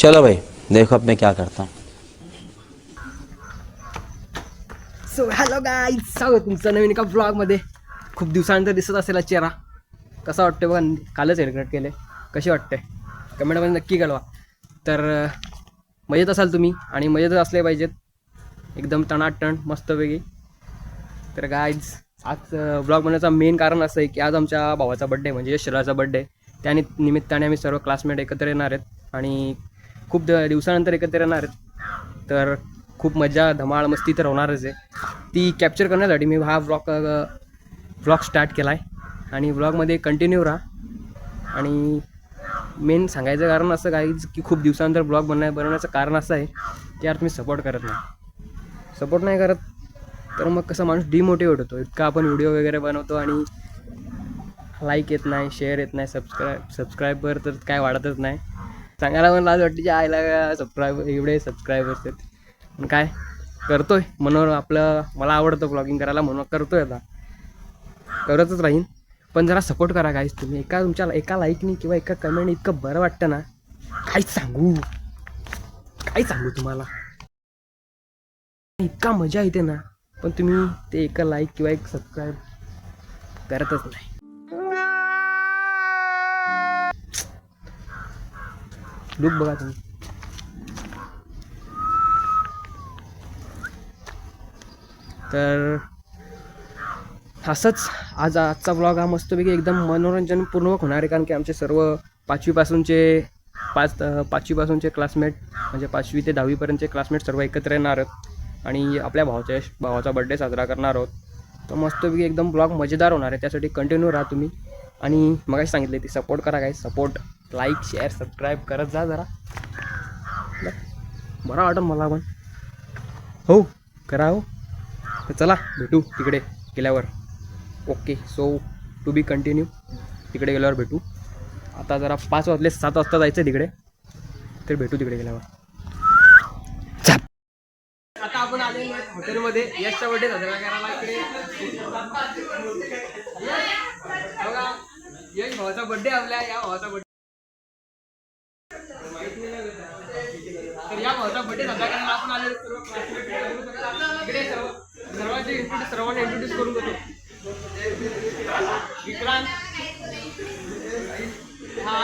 चलो भाई देखो अब मैं क्या करता हूँ। सो हॅलो गाय स्वागत तुमचं नवीन एका ब्लॉगमध्ये खूप दिवसानंतर दिसत असेल चेहरा. कसा वाटतो बघा कालच हेअरकट केले कशी वाटते कमेंटमध्ये नक्की कळवा. तर मजेत असाल तुम्ही आणि मजेतच असले पाहिजेत. एकदम टणाटण मस्तपैकी. तर गायज आज ब्लॉग बनण्याचा मेन कारण असं आहे की आज आमच्या भावाचा बड्डे म्हणजे यशराचा बड्डे त्या निमित्ताने आम्ही सर्व क्लासमेट एकत्र येणार आहेत आणि खूप द दिवसानंतर एकत्र येणार. आहेत तर खूप मजा धमाळ मस्ती तर होणारच आहे. ती कॅप्चर करण्यासाठी मी हा ब्लॉक ब्लॉग स्टार्ट केला आहे आणि ब्लॉगमध्ये कंटिन्यू राहा. आणि मेन सांगायचं कारण असं काही की खूप दिवसानंतर ब्लॉग बनण्या बनवण्याचं कारण असं आहे की यार तुम्ही सपोर्ट करत नाही. सपोर्ट नाही करत तर मग कसं माणूस डिमोटिवेट होतो. इतका आपण व्हिडिओ वगैरे बनवतो आणि लाईक येत नाही शेअर येत नाही सबस्क्राईब सबस्क्रायबर तर काय वाढतच नाही. सांगायला पण लाज वाटते की आयला सबस्क्राईब एवढे सबस्क्रायबर्स आहेत. पण काय करतोय. म्हणून आपलं मला आवडतं ब्लॉगिंग करायला म्हणून करतोय आता. करतच राहीन. पण जरा सपोर्ट करा काहीच तुम्ही. एका तुमच्या एका लाईकनी किंवा एका कमेंट इतकं बरं वाटतं ना. काय सांगू? काय सांगू तुम्हाला? इतका मजा येते ना. पण तुम्ही ते एका लाईक किंवा एक सबस्क्राईब करतच नाही. लुक बघा तुम्ही. तर असंच आज आजचा ब्लॉग हा मस्तपैकी एकदम मनोरंजनपूर्वक होणार आहे कारण की आमचे सर्व पाचवीपासूनचे पाच पाचवीपासूनचे क्लासमेट म्हणजे पाचवी ते दहावीपर्यंतचे क्लासमेट सर्व एकत्र येणार आहेत. आणि आपल्या भावाच्या भावाचा बड्डे साजरा करणार आहोत. तर मस्तपैकी एकदम ब्लॉग मजेदार होणार आहे त्यासाठी कंटिन्यू राहा तुम्ही. आणि मगाशी सांगितले ती सपोर्ट करा काय सपोर्ट लाईक शेअर सबस्क्राईब करत जा जरा. बरं वाटत मला पण. हो करा हो. तर चला भेटू तिकडे गेल्यावर. Okay so to be continue तिकडे गेल्यावर भेटू. आता जरा पाच वाजले सात वाजता जायचं तिकडे. तर भेटू तिकडे गेल्यावर. आता आपण आलेलो हॉटेलमध्ये यशच्या बर्थडे साजरा करायला इकडे. बघा यश भावाचा बर्थडे आपल्या या भावाचा बर्थडे तर या भावाचा बर्थडे आपण सर्व सर्व सर्वांचे इंट्रोड्यूस सर्वांना इंट्रोड्यूस करून देतो. विक्रांत. हा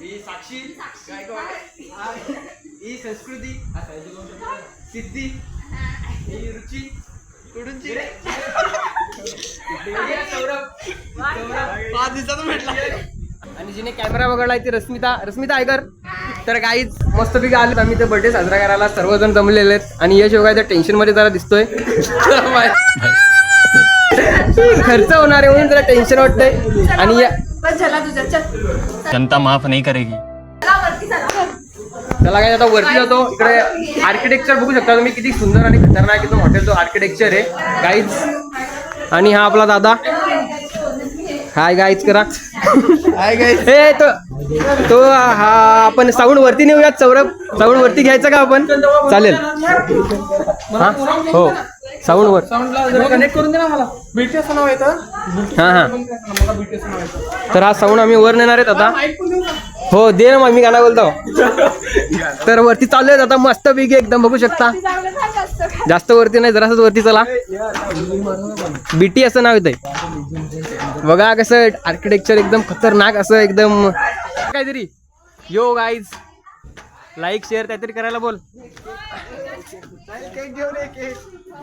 ही साक्षी. ही संस्कृती. सिद्धी ही रुची कुठूनची रे हे सौरभ सौरभ पाच दिवसात म्हटलं आणि जिने कॅमेरा वगळलाय ती रश्मिता रश्मिता ऐकर तर काहीच मस्तपैकी आलेत आम्ही ते बर्थडे साजरा करायला सर्वजण जमलेले आहेत. आणि यश वगैरे टेन्शनमध्ये जरा दिसतोय. खर्च होणार आहे म्हणून जरा टेन्शन वाटतंय. आणि जनता माफ नहीं करेगी. त्याला काय आता वरती जातो. इकडे आर्किटेक्चर बघू शकता तुम्ही. किती सुंदर आणि खतरनाक एकदम हॉटेलचं आर्किटेक्चर आहे. गाईज आणि हा आपला दादा. हाय गाईज करा. हाय गाईज हे तो तो हा आपण साऊंड वरती नेऊयात सौरभ. साऊंड वरती घ्यायचं का आपण? चालेल. हा? हो. साऊंड वर. कनेक्ट करून दे ना मला. बीटीएस नाव येतं. हा हा. तर हा साऊंड आम्ही वर नेणार आहेत आता. हो दे ना मग मी गाणं बोलतो. तर वरती चालू आहेत आता मस्त पैकी एकदम बघू शकता. जास्त वरती नाही जरासच वरती चला. बीटी असं नाव येतंय. बघा कसं आर्किटेक्चर एकदम खतरनाक असं एकदम काहीतरी. यो गाईज लाईक शेअर काहीतरी करायला बोल.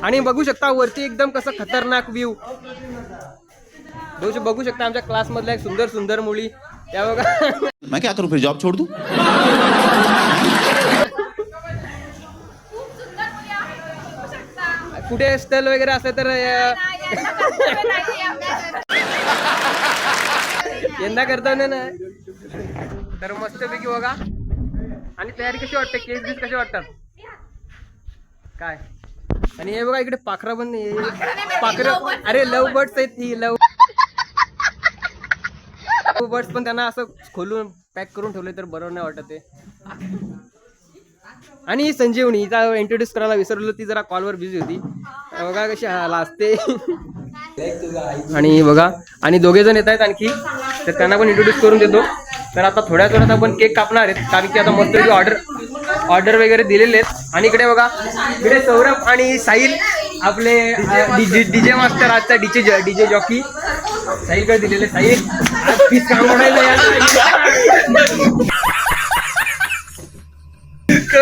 आणि बघू शकता वरती एकदम कसं खतरनाक व्ह्यू बघू शकता आमच्या क्लासमधल्या एक सुंदर सुंदर मुली. त्या बघा मैं क्या करूं फिर जॉब छोड़ दूं? कुठे स्टल वगैरे असलं तर यंदा करता येणार ना. तर मस्तपैकी बघा. आणि तयारी कशी वाटते? केक बीस कसे वाटतात? काय? आणि हे बघा इकडे पाखरा पण पाखर अरे लव बर्ड्स आहेत ही लव बर्ड्स पण त्यांना असं खोलून पॅक करून ठेवले तर बरं नाही वाटत ते. आणि संजीवनी हिचा इंट्रोड्यूस करायला विसरलो ती जरा कॉलवर बिझी होती. बघा कशी हा लाजते आणि बघा आणि दोघे जण येत आहेत आणखी. तर त्यांना पण इंट्रोड्यूस करून देतो. तर आता थोड्याच वेळात आपण केक कापणार आहेत कारण की आता मस्त ऑर्डर ऑर्डर वगैरे दिलेले आहेत. आणि इकडे बघा इकडे सौरभ आणि साहिल आपले डीजे डीजे मास्टर आजचा डीजे डीजे जॉकी. साहिलकडे दिलेले साहिल. काम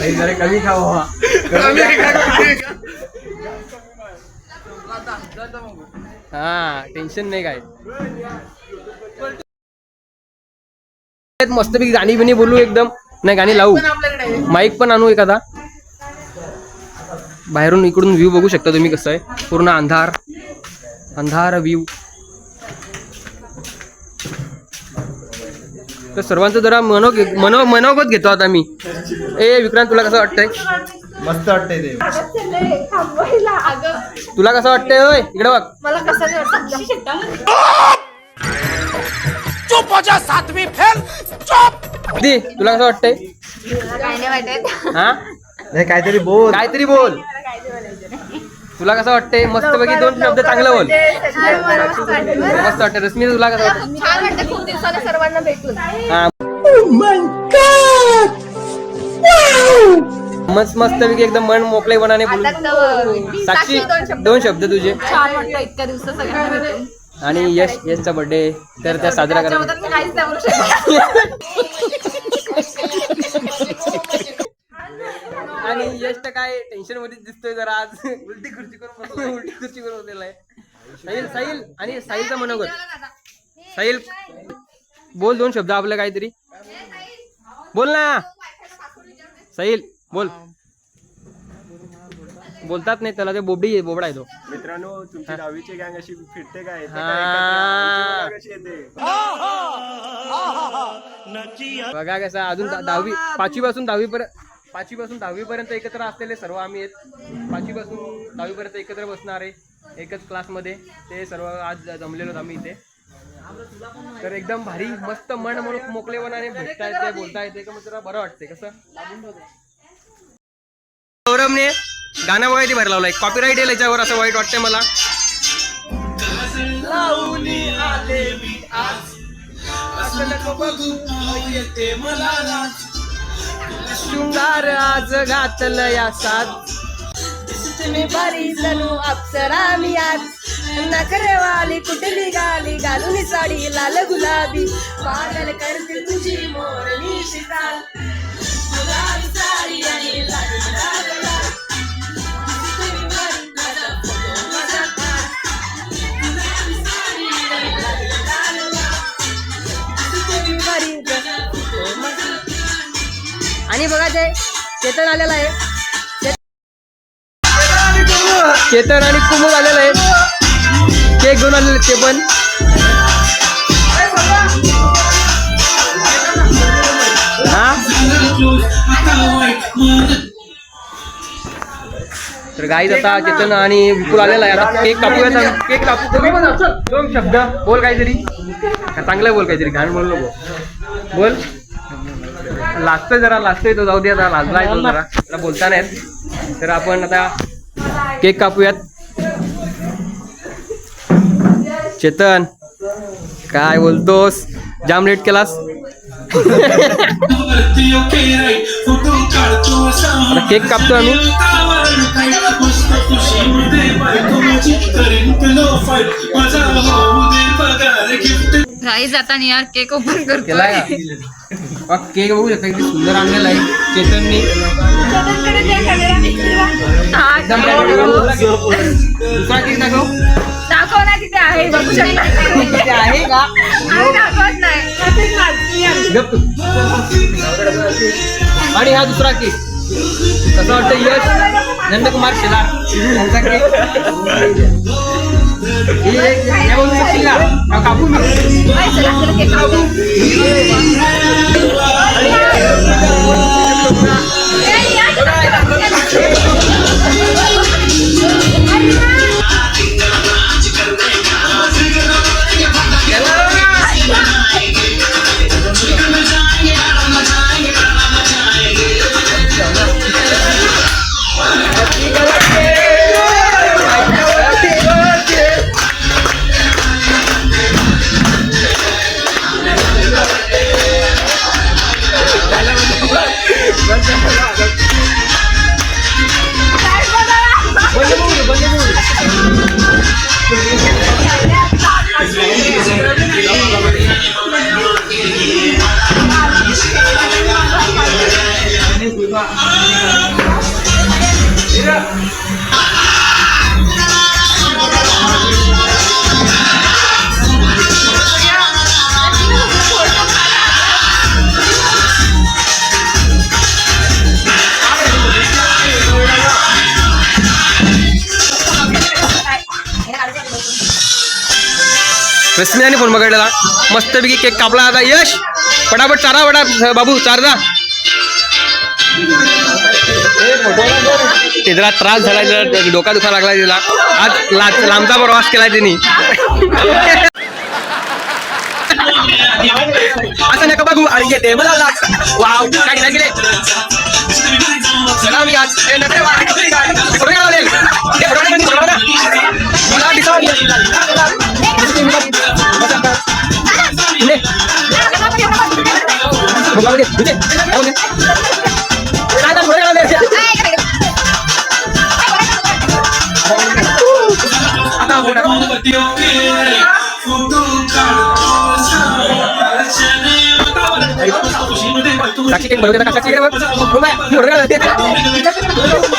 रे जरा कमी खा बाबा. कमी हा टेन्शन नाही काय. मस्तपैकी गाणी बिणी बोलू एकदम. नाही गाणी लावू. माईक पण आणू एखादा. बाहेरून इकडून व्ह्यू बघू शकता तुम्ही कसं आहे. पूर्ण अंधार अंधार व्ह्यू तर सर्वांचं जरा मनो मनो मनोगत घेतो आता मी. ए विक्रांत तुला कसं वाटतंय? मस्त वाटतंय ते. तुला कसं वाटतंय? होय इकडे बघ. मला कसं नाही वाटत दे तुला कसं वाटतंय? काय नाही वाटत. हा? नाही काहीतरी बोल. काहीतरी बोल. तुला कसं वाटतंय? मस्तपैकी दोन शब्द चांगलं बोल. मस्त वाटतं रश्मी तुला कसं वाटतं छान वाटतं खूप दिवसाला सर्वांना भेटून. हा. मस्त मस्तपैकी एकदम मन मोकळेपणाने बोलू साक्षी दोन शब्द दोन शब्द तुझे. छान वाटतं इतक्या दिवसात सगळ्यांना भेटून. आणि यश यशचा बर्थडे तर त्या साजरा करा त्याच्याबद्दल मी काहीच नाही बोलू शकत आणि यश तर काय टेन्शनमध्ये दिसतोय जरा आज उलटी खुर्ची करून. उलटी खुर्ची करून बसलेला आहे साहिल साहिल आणि साहिलचा मनोगत साहिल बोल दोन शब्द आपलं काहीतरी बोल ना साहिल बोल बोलतात नाही त्याला ते बोबडी आहे, बोबडा आहे तो मित्रांनो तुमची दहावीची गँग अशी फिरते काय हा. बघा कसं अजून दहावी पाचवी पासून दहावी पर्यंत पाचवी पासून दहावी पर्यंत एकत्र असलेले सर्व आम्ही आहेत. पाचवी पासून दहावी पर्यंत एकत्र बसणार आहे. एकच क्लासमध्ये. ते सर्व आज जमलेलो आम्ही इथे. तर एकदम भारी मस्त मन म्हणून मोकळेपणाने भेटता येते बोलता येते का मग बरं वाटते कसं? सौरभने गाणं बघायची भर लावलाय. कॉपीराईट येईल याच्यावर असं वाईट वाटतंय मला. शृंगार आज घातल या साथ तुम्ही बरी जणू अप्सरा मी आज. नखरेवाली कुठली गाली घालून साडी लाल गुलाबी. पागल करते तुझी मोरणी शिकाल गुलाबी साडी आणि लाल गुलाबी. आणि बघा ते चेतन आलेलं आहे. चेतन आणि कुमुद आलेलं आहे. केक घेऊन आलेले ते पण. तर गाईज आता चेतन आणि विपुल आलेला आहे. आता केक कापूया केक कापू दोन शब्द. बोल काहीतरी. चांगलं बोल काहीतरी. घाण बोल नको. बोल. लाजतोय जरा लाजतोय तो जाऊ दे आता लाजलाय तो जरा. जरा बोलता नाही तर आपण आता केक कापूयात. चेतन काय बोलतोस? जाम लेट केलास. आता केक कापतो आम्ही. गाईज आता यार केक ओपन करतो केलाय का बघ, केक बघू शकता किती सुंदर आणलेला आहे चेतननी एकदम दुसरा केक दाखव दाखव ना तिथे आहे। बघू शकता तिथे आहे का? आम्ही दाखवत नाही. गप तू. आणि हा दुसरा केक। कसं वाटतं? यश? नंदकुमार शेलार। यांचा केक। ही एक- हे बोलू शकशील का? का कापू मी नाही, चला, चला, केक कापू. ए, या, चला, रश्मीने फोन पकडलेला मस्तपैकी केक कापला आता यश. पटापट चारा पटा बाबू चारदा. ते जरा त्रास झाला जरा डोका दुखा लागला तिला आज ला- लांबचा प्रवास केला त्यांनी असं नका बघू. आणि येते मला लाग वाव काय नाही गेले? चला मी आज ए, नकडे वा. फोटो काढा लागेल. ए, फोटो काढा, फोटो काढा. मला दिसावं. इकडे.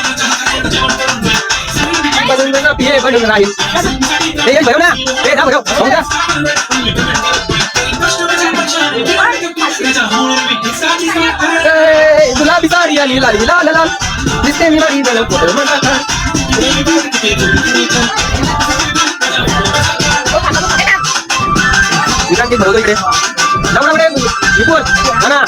गुलाबी साडी आणि लाली लाल लाल. दिसते मी लाली दल पोटल म्हणतात. विराट इकडे. जाऊ ना इकडे विपुल. हा ना.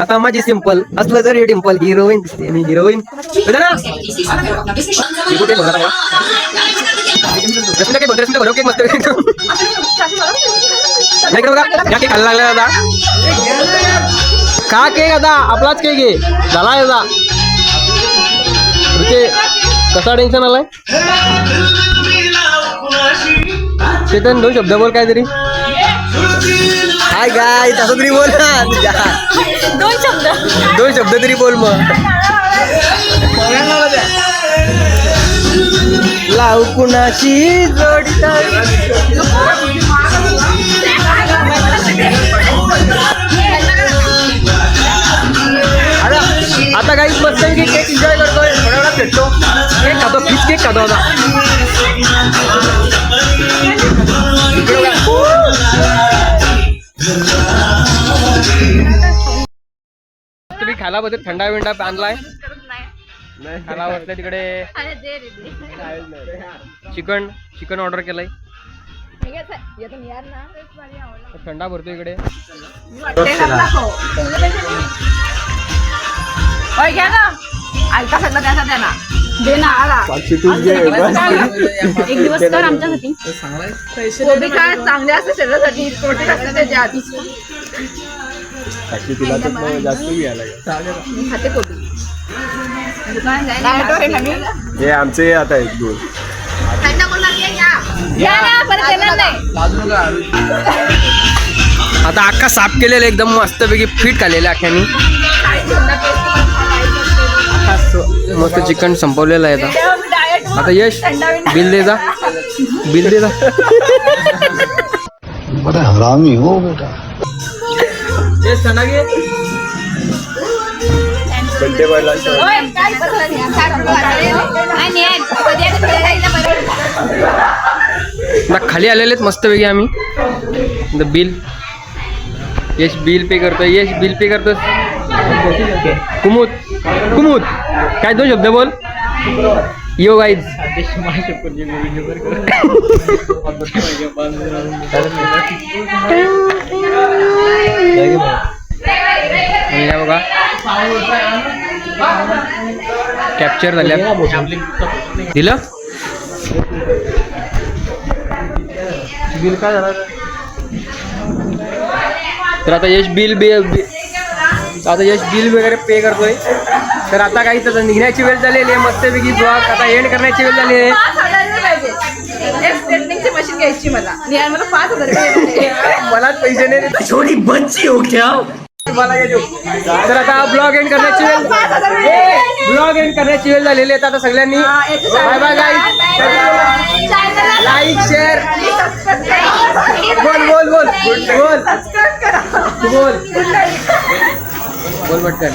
आता माझी सिंपल असलं तरी टिम्पल हिरोईन दिसते. मी हिरोईन केक मस्त. नाही इकडे बघा? या केक खायला लागला दादा. का केक आता. आपलाच केक आहे. झाला आहे दादा ऋतिके कसा टेन्शन आलाय? चेतन दोन शब्द बोल काहीतरी. हाय गाय तसं तरी बोल ना. दोन शब्द. दोन शब्द तरी बोल मग. लाव कुणाशी जोडी आता काही मस्त की केक एन्जॉय करतोय. थोड्या वेळात भेटतो. केक खातो फिश केक खातो आता. खायला बसत थंडा बिंडा बांधलाय खायला बसले तिकडे चिकन चिकन ऑर्डर केलंय. थंडा भरतो इकडे. घ्या ना. ऐका सगळं त्याचा त्यांना दे ना आला. एक दिवस कर आमच्यासाठी. कोबी काय चांगले असते शरीरासाठी. प्रोटीन असते त्याच्यात मी खाते कोबी दुकानात जायला हे आमचे आता आहेत दोन. घ्या ना, परत येणार नाही. आता अख्खा साफ केलेलं एकदम मस्तपैकी फिट खाल्लेलं अख्ख्यानी. मस्त चिकन संपवलेलं आहे आता. आता यश बिल दे जा. बिल दे जा. बड़ा हरामी हो बेटा. यश थंडा घे बड्डे खाली आलेले आहेत मस्तपैकी आम्ही. The bill Yash bill pay करतोय. यश बिल पे करतोय. कुमुद. कुमुद. काय दोन शब्द बोल? यो गाईज बघा कॅप्चर झाल्या दिलं? बिल काय झालं तर आता यश बिल बे आता यश बिल वगैरे पे करतोय. तर आता काही तर निघण्याची वेळ झालेली आहे. मस्तपैकी ब्लॉग आता एंड करण्याची वेळ झाली आहे. मशीन घ्यायची मला. निहार मला पाच हजार रुपये. मलाच पैसे नाही छोटी बच्ची हो क्या? मला. तर आता ब्लॉग एंड करण्याची वेळ ब्लॉग एंड करण्याची वेळ झालेली आहे. आता सगळ्यांनी बाय बाय लाईक शेअर बोल बोल बोल. बोल. बोल. बोल पटकन.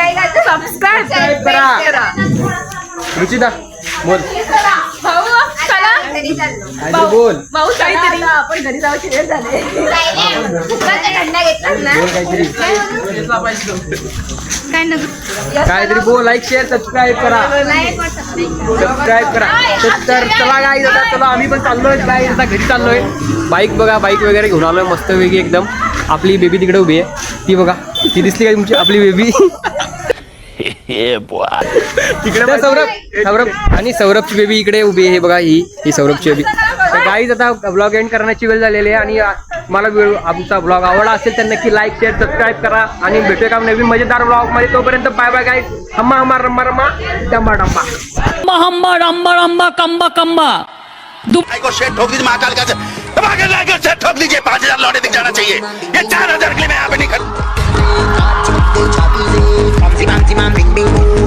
आणि सबस्क्राईब करा. रुचिता बोल. भाऊ बोल. भाऊ काहीतरी आपण घरी जाऊ झाले. थंडा घेतलास ना. बोल काहीतरी. काय नको काहीतरी. बोल लाईक शेअर सबस्क्राईब करा. करा. सबस्क्राईब करा. तर- तर चला गाईज आता चला आम्ही पण चाललोय गाईज आता घरी चाललोय. बाईक बघा बाईक वगैरे घेऊन आलोय मस्त वेगळी एकदम. आपली बेबी तिकडे उभी आहे. ती बघा ती दिसली का तुमची? आपली बेबी तिकडे तर सौरभ सौरभ आणि सौरभची बेबी इकडे उभी आहे हे बघा ही ही सौरभची बेबी तर गाईज आता ब्लॉग एंड करण्याची वेळ झालेली आहे आणि मला वेळ आमचा ब्लॉग आवडला असेल तर नक्की लाईक शेअर सबस्क्राईब करा आणि भेटूया का नवीन मजेदार ब्लॉगमध्ये. तोपर्यंत बाय बाय गाईज हम्मा हम्मा रम्मा रम्मा डंबा डंबा हम्बा रंबा रंबा कम्बा कम्बा. को शेट ठोक दीजिए महाकाल का महाकाल लाकर शेट ठोक दीजिए पाँच हजार लौटे दिख जाना चाहिए। ये चार हजार के लिए मैं यहाँ पे नहीं खड़ा